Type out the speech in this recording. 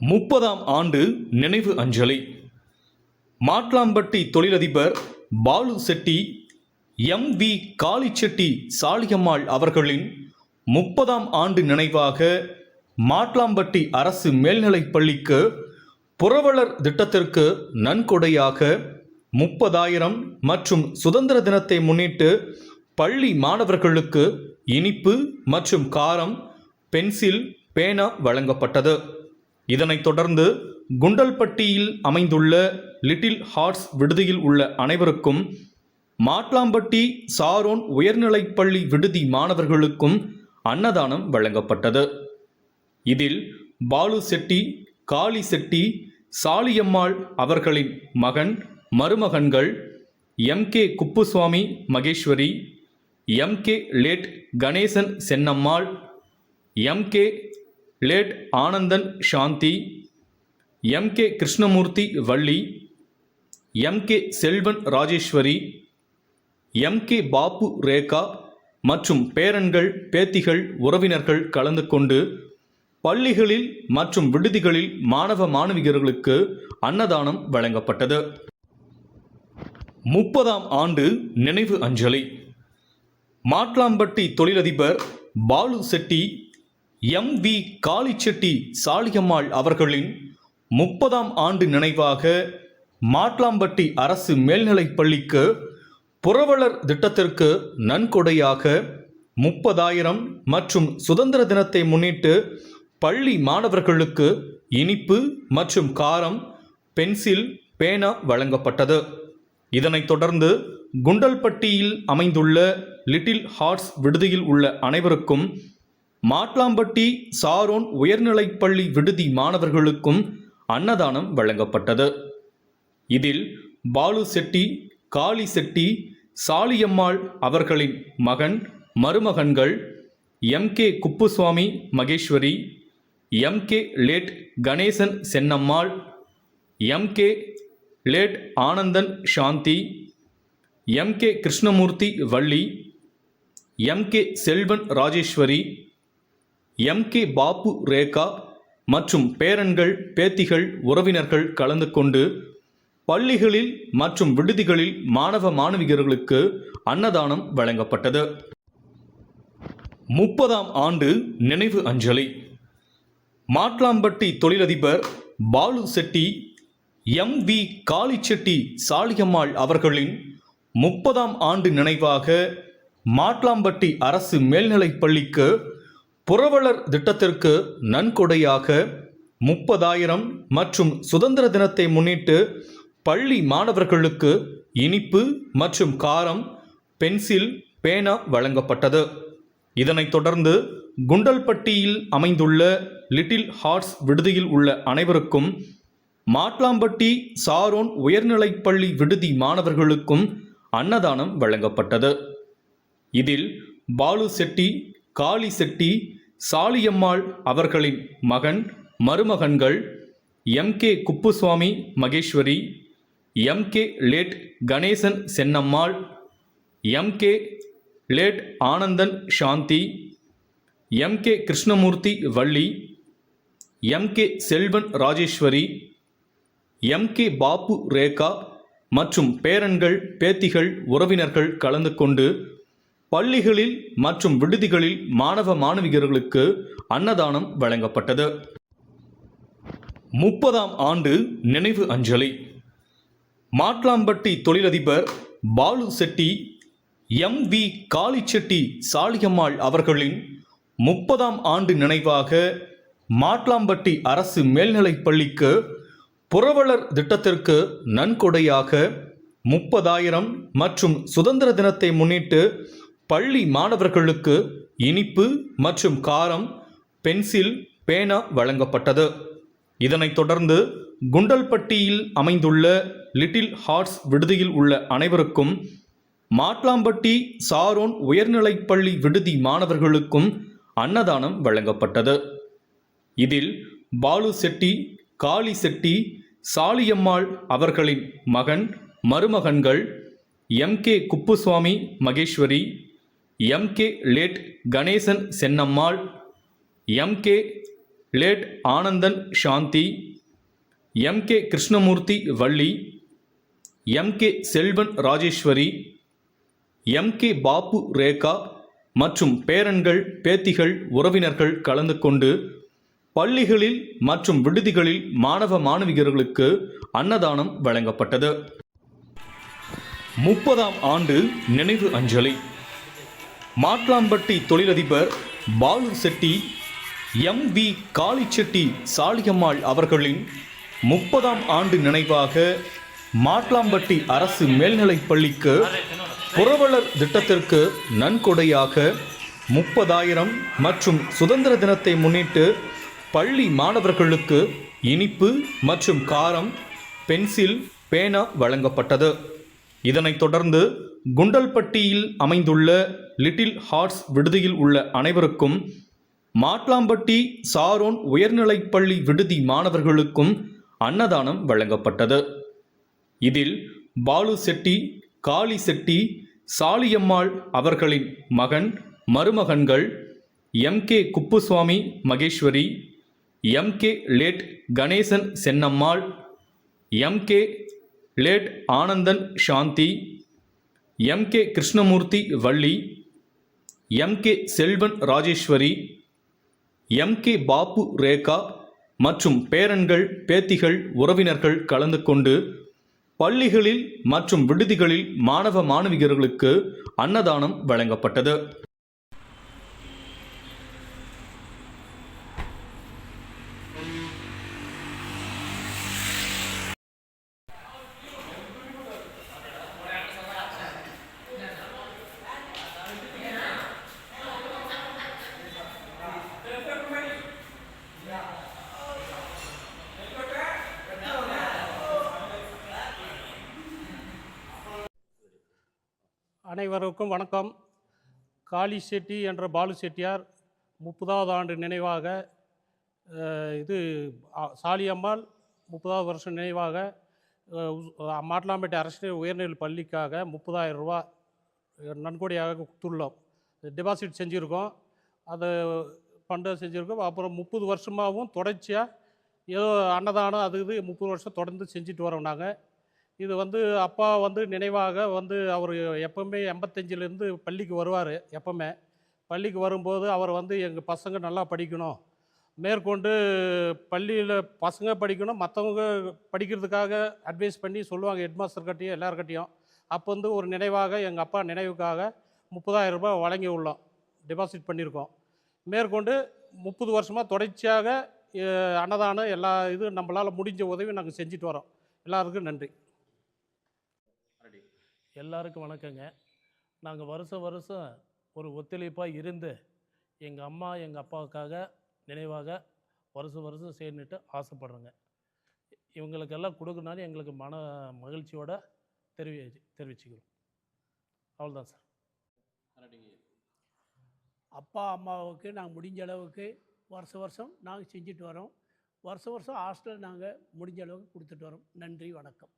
முப்பதாம் ஆண்டு நினைவு அஞ்சலி. மாட்லாம்பட்டி தொழிலதிபர் பாலு செட்டி எம் வி காளிச்செட்டி சாலியம்மாள் அவர்களின் முப்பதாம் ஆண்டு நினைவாக மாட்லாம்பட்டி அரசு மேல்நிலைப் பள்ளிக்கு புரவலர் திட்டத்திற்கு நன்கொடையாக முப்பதாயிரம் மற்றும் சுதந்திர தினத்தை முன்னிட்டு பள்ளி மாணவர்களுக்கு இனிப்பு மற்றும் காரம் பென்சில் பேனா வழங்கப்பட்டது. இதனைத் தொடர்ந்து குண்டல்பட்டியில் அமைந்துள்ள லிட்டில் ஹார்ட்ஸ் விடுதியில் உள்ள அனைவருக்கும் மாட்லாம்பட்டி சாரோன் உயர்நிலைப்பள்ளி விடுதி மாணவர்களுக்கும் அன்னதானம் வழங்கப்பட்டது. இதில் பாலு செட்டி காளி செட்டி சாலியம்மாள் அவர்களின் மகன் மருமகன்கள் M. K. Kuppuswamy Maheswari M. K. Late Ganesan Chennammal M. K. Late Anandan Shanthi M K Krishnamoorthy Valli M K Selvan Rajeswari M K Pappu Rekha மற்றும் பேரன்கள் பேத்திகள் உறவினர்கள் கலந்து கொண்டு பள்ளிகளில் மற்றும் விடுதிகளில் மாணவ மாணவியர்களுக்கு அன்னதானம் வழங்கப்பட்டது. முப்பதாம் ஆண்டு நினைவு அஞ்சலி. மாட்லாம்பட்டி தொழிலதிபர் பாலு செட்டி எம் வி காளிச்செட்டி சாலியம்மாள் அவர்களின் முப்பதாம் ஆண்டு நினைவாக மாட்லாம்பட்டி அரசு மேல்நிலைப் பள்ளிக்கு புரவலர் திட்டத்திற்கு நன்கொடையாக முப்பதாயிரம் மற்றும் சுதந்திர தினத்தை முன்னிட்டு பள்ளி மாணவர்களுக்கு இனிப்பு மற்றும் காரம் பென்சில் பேனா வழங்கப்பட்டது. இதனைத் தொடர்ந்து குண்டல்பட்டியில் அமைந்துள்ள லிட்டில் ஹார்ட்ஸ் விடுதியில் உள்ள அனைவருக்கும் மாட்லாம்பட்டி சாரோன் உயர்நிலைப்பள்ளி விடுதி மாணவர்களுக்கும் அன்னதானம் வழங்கப்பட்டது. இதில் பாலு செட்டி காளி செட்டி சாலியம்மாள் அவர்களின் மகன் மருமகன்கள் M K Kuppuswamy Maheswari M K late Ganesan Chennammal M K late Anandan Shanthi M K Krishnamoorthy Valli M K Selvan Rajeswari M K Babu Rekha மற்றும் பேரன்கள் பேத்திகள் உறவினர்கள் கலந்து கொண்டு பள்ளிகளில் மற்றும் விடுதிகளில் மாணவ மாணவியர்களுக்கு அன்னதானம் வழங்கப்பட்டது. முப்பதாம் ஆண்டு நினைவு அஞ்சலி. மாட்லாம்பட்டி தொழிலதிபர் பாலு செட்டி எம் வி காளிச்செட்டி சாலியம்மாள் அவர்களின் முப்பதாம் ஆண்டு நினைவாக மாட்லாம்பட்டி அரசு மேல்நிலைப் பள்ளிக்கு புரவலர் திட்டத்திற்கு நன்கொடையாக முப்பதாயிரம் மற்றும் சுதந்திர தினத்தை முன்னிட்டு பள்ளி மாணவர்களுக்கு இனிப்பு மற்றும் காரம் பென்சில் பேனா வழங்கப்பட்டது. இதனைத் தொடர்ந்து குண்டல்பட்டியில் அமைந்துள்ள லிட்டில் ஹார்ட்ஸ் விடுதியில் உள்ள அனைவருக்கும் மாட்லாம்பட்டி சாரோன் உயர்நிலைப்பள்ளி விடுதி மாணவர்களுக்கும் அன்னதானம் வழங்கப்பட்டது. இதில் பாலு செட்டி காளி செட்டி சாலியம்மாள் அவர்களின் மகன் மருமகன்கள் M. K. Kuppuswamy Maheswari M. K. Late Ganesan Chennammal M. K. Late Anandan Shanthi M. K. Krishnamoorthy Valli M. K. Selvan Rajeswari M. K. Babu Rekha மற்றும் பேரன்கள் பேத்திகள் உறவினர்கள் கலந்து கொண்டு பள்ளிகளில் மற்றும் விடுதிகளில் மாணவ மாணவியர்களுக்கு அன்னதானம் வழங்கப்பட்டது. முப்பதாம் ஆண்டு நினைவு அஞ்சலி. மாட்லாம்பட்டி தொழிலதிபர் பாலு செட்டி எம். வி. காளிச்செட்டி சாலியம்மாள் அவர்களின் முப்பதாம் ஆண்டு நினைவாக மாட்லாம்பட்டி அரசு மேல்நிலைப் பள்ளிக்கு புரவலர் திட்டத்திற்கு நன்கொடையாக முப்பதாயிரம் மற்றும் சுதந்திர தினத்தை முன்னிட்டு பள்ளி மாணவர்களுக்கு இனிப்பு மற்றும் காரம் பென்சில் பேனா வழங்கப்பட்டது. இதனைத் தொடர்ந்து குண்டல்பட்டியில் அமைந்துள்ள லிட்டில் ஹார்ட்ஸ் விடுதியில் உள்ள அனைவருக்கும் மாட்லாம்பட்டி சாரோன் உயர்நிலைப்பள்ளி விடுதி மாணவர்களுக்கும் அன்னதானம் வழங்கப்பட்டது. இதில் பாலு செட்டி காளி செட்டி சாலியம்மாள் அவர்களின் மகன் மருமகன்கள் M K Kuppuswamy Maheswari M K late Ganesan Chennammal M K late Anandan Shanthi M K Krishnamoorthy Valli M K Selvan Rajeswari M K Pappu Rekha மற்றும் பேரன்கள் பேத்திகள் உறவினர்கள் கலந்து கொண்டு பள்ளிகளில் மற்றும் விடுதிகளில் மாணவ மாணவியர்களுக்கு அன்னதானம் வழங்கப்பட்டது. முப்பதாம் ஆண்டு நினைவு அஞ்சலி. மாட்லாம்பட்டி தொழிலதிபர் பாலு செட்டி எம் வி காளிச்செட்டி சாலியம்மாள் அவர்களின் முப்பதாம் ஆண்டு நினைவாக மாட்லாம்பட்டி அரசு மேல்நிலைப் பள்ளிக்கு புரவலர் திட்டத்திற்கு நன்கொடையாக முப்பதாயிரம் மற்றும் சுதந்திர தினத்தை முன்னிட்டு பள்ளி மாணவர்களுக்கு இனிப்பு மற்றும் காரம் பென்சில் பேனா வழங்கப்பட்டது. இதனைத் தொடர்ந்து குண்டல்பட்டியில் அமைந்துள்ள லிட்டில் ஹார்ட்ஸ் விடுதியில் உள்ள அனைவருக்கும் மாட்லாம்பட்டி சாரோன் உயர்நிலைப்பள்ளி விடுதி மாணவர்களுக்கும் அன்னதானம் வழங்கப்பட்டது. இதில் பாலு செட்டி காளி செட்டி சாலியம்மாள் அவர்களின் மகன் மருமகன்கள் M K Kuppuswamy Maheswari M K late Ganesan Chennammal M K late Anandan Shanthi M K Krishnamoorthy Valli M K Selvan Rajeswari M K Babu Rekha மற்றும் பேரன்கள் பேத்திகள் உறவினர்கள் கலந்து கொண்டு பள்ளிகளில் மற்றும் விடுதிகளில் மாணவ மாணவியர்களுக்கு அன்னதானம் வழங்கப்பட்டது. அனைவருக்கும் வணக்கம். காளி செட்டி என்ற பாலு செட்டியார் முப்பதாவது ஆண்டு நினைவாக இது சாலியம்மாள் முப்பதாவது வருஷம் நினைவாக அஹ், மாட்லாம்பேட்டை அரசு உயர்நிலை பள்ளிக்காக முப்பதாயிரம் ரூபா நன்கொடையாக கொடுத்துள்ளோம். டெபாசிட் செஞ்சுருக்கோம். அதை ஃபண்டை செஞ்சுருக்கோம். அப்புறம் முப்பது வருஷமாகவும் தொடர்ச்சியாக ஏதோ அன்னதானம் அது இது முப்பது வருஷம் தொடர்ந்து செஞ்சுட்டு வரோம் நாங்கள் இது வந்து அப்பா வந்து நினைவாக வந்து அவர் எப்பவுமே எண்பத்தஞ்சிலேருந்து பள்ளிக்கு வருவார் எப்பவுமே. பள்ளிக்கு வரும்போது அவர் வந்து எங்கள் பசங்க நல்லா படிக்கணும். மேற்கொண்டு பள்ளியில் பசங்க படிக்கணும் மற்றவங்க படிக்கிறதுக்காக அட்வைஸ் பண்ணி சொல்லுவாங்க ஹெட்மாஸ்டர்கிட்டையும் எல்லாருக்கிட்டையும் அப்போ வந்து ஒரு நினைவாக எங்கள் அப்பா நினைவுக்காக முப்பதாயிரம் ரூபாய் வழங்கி உள்ளோம் டெபாசிட் பண்ணியிருக்கோம். மேற்கொண்டு முப்பது வருஷமாக தொடர்ச்சியாக அன்னதானம் எல்லா இது நம்மளால் முடிஞ்ச உதவி நாங்கள் செஞ்சுட்டு வரோம். எல்லாருக்கும் நன்றி. எல்லாருக்கும் வணக்கங்க. நாங்கள் வருஷம் வருஷம் ஒரு ஒத்துழைப்பாக இருந்து எங்கள் அம்மா எங்கள் அப்பாவுக்காக நினைவாக வருஷம் வருஷம் செய்யணுட்டு ஆசைப்படுறோங்க. இவங்களுக்கெல்லாம் கொடுக்கணும்னு எங்களுக்கு மன மகிழ்ச்சியோட தெரிவி தெரிவிச்சுக்கிறோம். அவ்வளோதான் சார். அப்பா அம்மாவுக்கு நாங்கள் முடிஞ்ச அளவுக்கு வருஷ வருஷம் நாங்கள் செஞ்சுட்டு வரோம். வருஷ வருஷம் ஹாஸ்டல் நாங்கள் முடிஞ்ச அளவுக்கு கொடுத்துட்டு வரோம். நன்றி வணக்கம்.